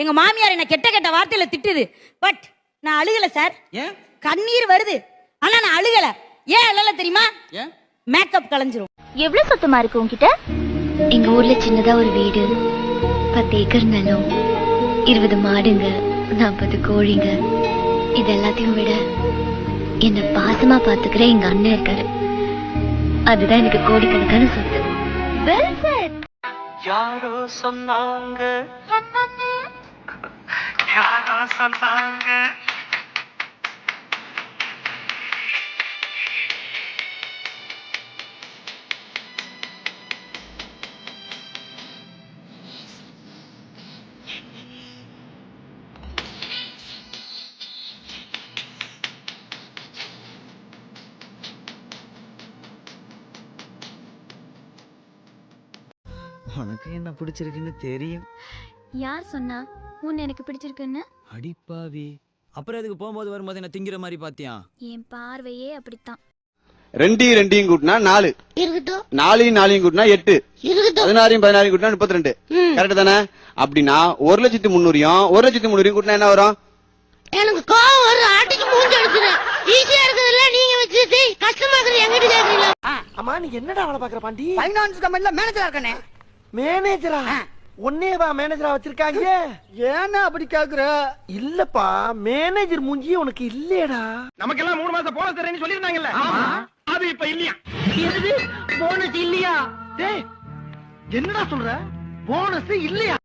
எங்க மாமியார் என்ன கெட்ட கெட்ட வார்த்தையில திட்டுது. பட் நான் அழுகல சார் ஏன்? கண்ணீர் வருது. ஆனா நான் அழுகல. ஏன் அழல தெரியுமா? மேக்கப் கலைஞ்சிரும் எவ்வளவு சுத்தமா இருக்கு உன்கிட்ட? எங்க ஊர்ல சின்னதா ஒரு வீடு. பத்து ஏக்கர் நிலம். இருபது மாடுங்க நாற்பது கோழிங்க. இது எல்லாத்தையும் விட என்ன பாசமா பாத்துக்கிற எங்க அண்ணன் இருக்காரு. அதுதான் எனக்கு கோடிக்கணக்கான சொத்து. யாரோ சொன்னாங்க சொன்னாங்க உனக்கு என்ன பிடிச்சிருக்குன்னு தெரியும். யார் சொன்னா? உன்னை எனக்கு பிடிச்சிருக்குன்னு? அடிப்பாவி. அப்புறம் எதுக்கு போகும்போது வரும்போது என்ன திங்கிற மாதிரி பாத்தியா? என் பார்வையே அப்படித்தான். ரெண்டையும் ரெண்டையும் கூட்டினா நாலு. இருக்கட்டும். நாலையும் நாலையும் கூட்டினா எட்டு. இருக்கட்டும். பதினாறையும் பதினாறையும் கூட்டினா முப்பத்தி ரெண்டு கரெக்ட் தானே? அப்படின்னா ஒரு லட்சத்தி முந்நூறையும் ஒரு லட்சத்தி முந்நூறையும் கூட்டினா என்ன வரும்? எனக்கு கோவம் வரும். ஆட்டுக்கு மூஞ்சி எடுக்குது ஈஸியா இருக்குதுல்ல நீங்க வச்சுட்டு கஷ்டமா இருக்குது எங்கிட்ட கேக்குறீங்களா? அம்மா நீ என்னடா வேலை பாக்குற பாண்டி? ஃபைனான்ஸ் கம்பெனில மேனேஜரா இருக்கனே. மேனேஜரா உன்னேவா மேனேஜரா வச்சிருக்காங்க. ஏன்னா அப்படி கேக்குற? இல்லப்பா மேனேஜர் மூஞ்சி உனக்கு இல்லையடா. நமக்கெல்லாம் மூணு மாசம் போனஸ் தரேன்னு சொல்லிருந்தாங்கல்ல அது இப்ப இல்லையா? போனஸ் இல்லையா? டேய் என்னடா சொல்ற? போனஸ் இல்லையா?